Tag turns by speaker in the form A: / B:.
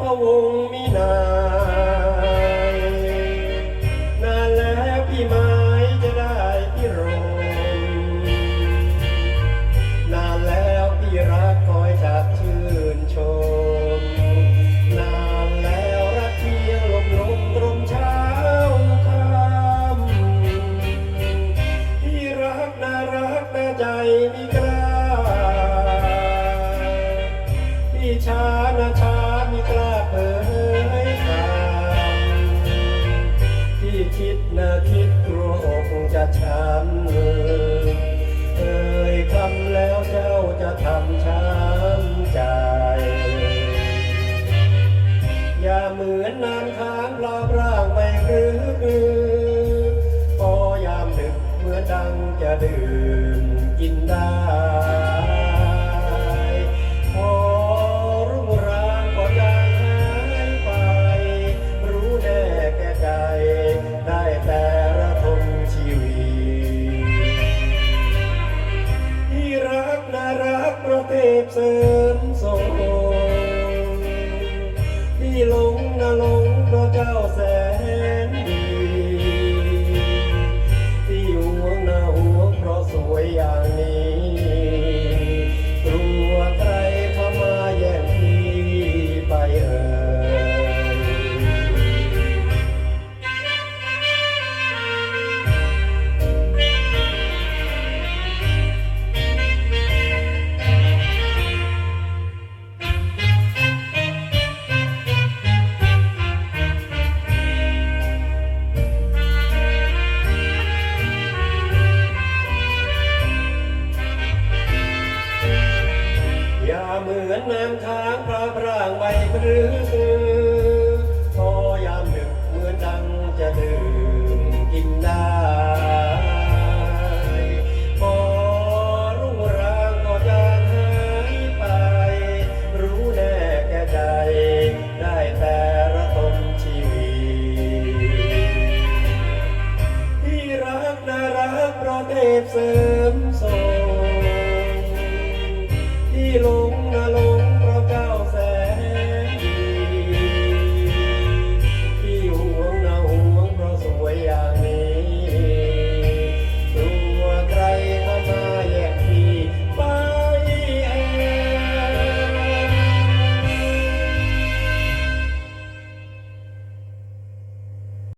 A: พระวงศ์มีนา จะดื่มกินได้ พอรุ่งราก็จางหายไป รู้แน่แก่ใจ ได้แต่ระทมชีวิตที่รักน่ารักประเทศเสือ เหมือนน้ำค้างพระพรางใบพฤกษ์